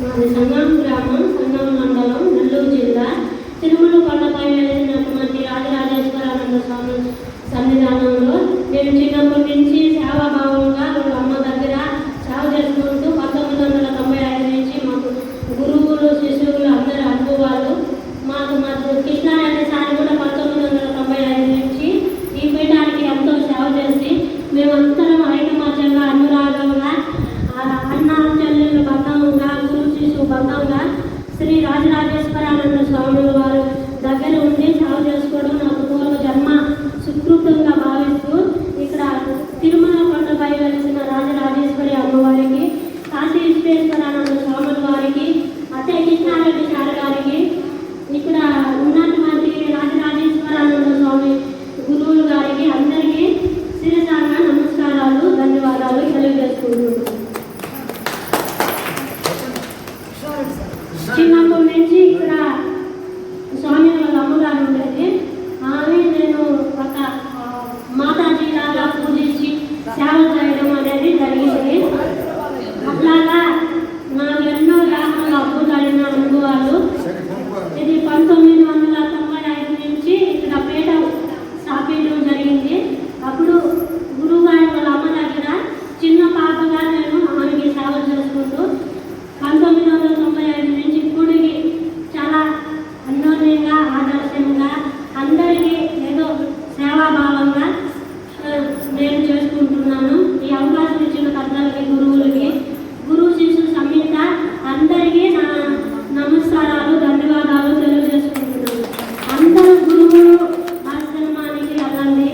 మాది సంగం గ్రామం సంగం మండలం నెల్లూరు జిల్లా. తిరుమల కొండపై వెలిసినటువంటి రాజరాజేశ్వరానంద స్వామి సన్నిధానంలో నేను చిన్నప్పటి నుంచి చిన్నప్పటి నుంచి ఇక్కడ స్వామి వాళ్ళ అమ్మగారు ఉండేది. ఆమె నేను ఒక మాతాజీ లాగా పూజించి సేవ చేయడం అనేది జరిగింది. అట్లాగా నాకు ఎన్నో గ్రామంలో అద్భుతమైన అనుభవాలు విధంగా అందరికీ ఏదో సేవాభావంగా నేను చేసుకుంటున్నాను. ఈ అవకాశం ఇచ్చిన పెద్దలకి గురువులకి. గురువు శిష్యు సమేత అందరికీ నా నమస్కారాలు ధన్యవాదాలు తెలియజేసుకుంటున్నాను. అందరూ గురువు ఆశ్రమానికి వెళ్ళండి.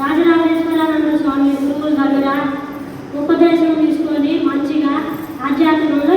రాజరాజేశ్వరానంద స్వామి గురువుల దగ్గర ఉపదేశం తీసుకొని మంచిగా ఆధ్యాత్మికంగా